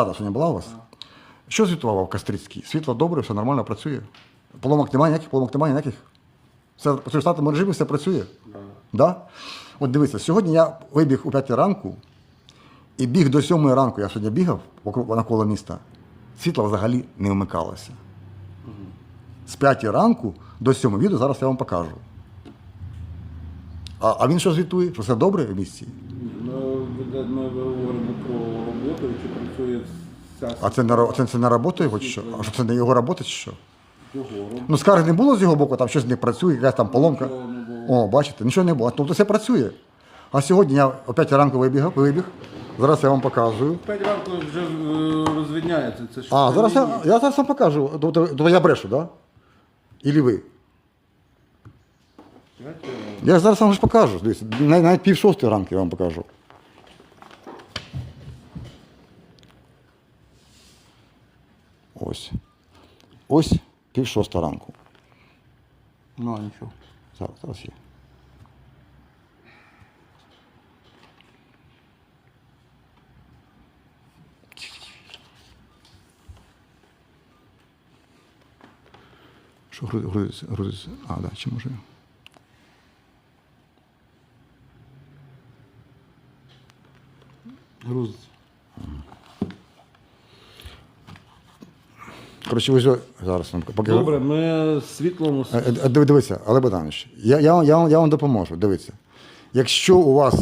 Рада сьогодні була у вас? Що звітував Кастрицький? Світло добре, все нормально працює. Поломок немає ніяких, поломок немає ніяких. Все працює в штатному режимі, все працює. Да. От дивіться, сьогодні я вибіг у 5 ранку і біг до 7 ранку. Я сьогодні бігав навколо міста. Світло взагалі не вмикалося. З 5 ранку до 7 відео зараз я вам покажу. А, а він що звітує? Що все добре в місті? Ми, говоримо про роботу, чи працює вся А це ро- це, це не робота його чи що? А що це не його робота чи що? його робота. Ну, скарг не було з його боку, там щось не працює, якась там поломка. Нічого не було. О, бачите, нічого не було. Тобто все працює. А сьогодні я о 5 ранку вибіг, вибіг. Зараз я вам показую. П'ять ранку вже е, розвідняється. Це ж А, зараз я, я зараз вам покажу. Тобто, тобто я брешу, так? Да? Ілі ви? П'ять ранку. Я зараз вам ж покажу. Дивіться, навіть, навіть пів шостої ранку я вам покажу. Ось. Ось пів шостої ранку. Ну, нічого. Зараз, зараз є. Що грузиться? грузиться? А, да, чи може? Грузиться. Коротше, ж- зараз вам поки. Добре, ми світлом. Е, е, диви- Дивіться, Олег Богданович, я, я, вам- я, вам- я вам допоможу. Дивіться. Якщо у вас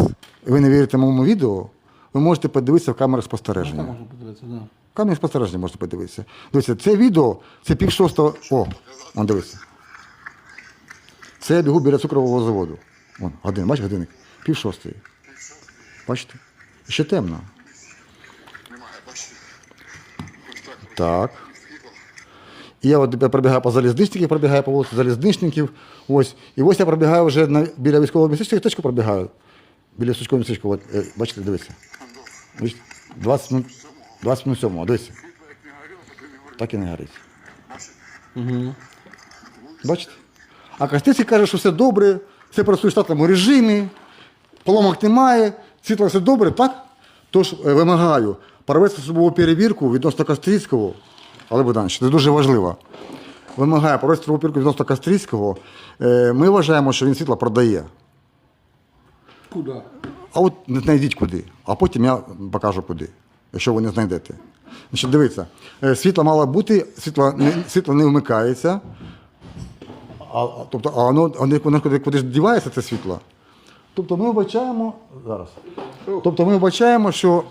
ви не вірите моєму відео, ви можете подивитися в камеру спостереження. Можна подивитися, так. Камінь спостереження можете подивитися. Дивіться, це відео, це пів шостого. О, он дивіться. Це я бігу біля цукрового заводу. Вон, годин, бачите, годинник? Пів шостої. Бачите? Ще темно. Так. І я от пробігаю по залізничників, пробігаю по вулиці залізничників. Ось. І ось я пробігаю вже на, біля військового містечка, точку пробігаю. Біля сучкового містечка. От, е, бачите, дивіться. Бачите? 20 минут, 20 минут сьомого, дивіться. Так і не горить. Бачите? А Костецький каже, що все добре, все працює в штатному режимі, поломок немає, світло все добре, так? Тож е, вимагаю провести службову перевірку відносно Кострицького, але Богданович, це дуже важливо. Вимагаю провести службову перевірку відносно Кострицького. Е, Ми вважаємо, що він світло продає. Куди? А от не знайдіть куди, а потім я покажу куди, якщо ви не знайдете. Значить, дивіться, е, світло мало бути, світло не, світло не вмикається. А, тобто, а воно, воно, воно куди ж дівається це світло. Тобто ми вбачаємо. Зараз. Тобто ми вбачаємо, що.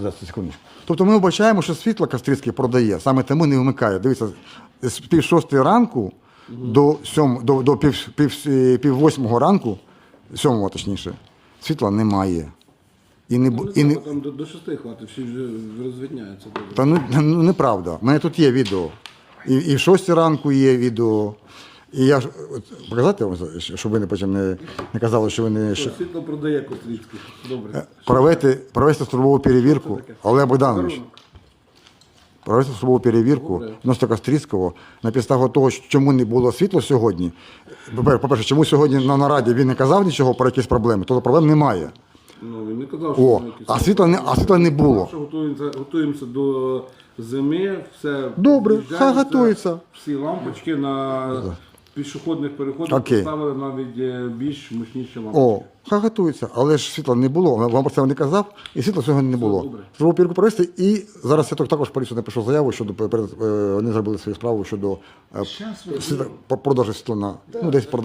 Зараз, секундочку. Тобто ми вбачаємо, що світло Кастрицький продає, саме тому не вмикає. Дивіться, з пів шостої ранку до, сьом, до, до пів, пів, е, пів восьмого ранку, сьомого точніше, світла немає. І не, бу- і не, Там до, до шести хватить, всі вже розвідняються. та ну, ну неправда. У мене тут є відео. І, і в шостій ранку є відео. І я ж от, показати вам, щоб ви не потім не, не казали, що ви не. Що, Світло продає Кострицький. Добре. провести, провести службову перевірку. Олег Богданович. Провести службову перевірку Добре. відносно Кострицького на підставі того, чому не було світла сьогодні. По-пер- По-перше, чому сьогодні на нараді він не казав нічого про якісь проблеми, то проблем немає. Ну, він не казав, що О, якісь- а світла не, а світла не було. Готуємося, готуємося до зими, все. Добре, хай готується. Всі лампочки на пішохідних переходах Окей. поставили навіть е, більш мощніші лампочки. О, хай готується, але ж світла не було. Вам про це не казав, і світла сьогодні не було. добре. пірку перевірку провести, і зараз я так- також поліцію напишу заяву щодо перед- е, вони зробили свою справу щодо е, Щас світла- продажу світла на ну десь продажу.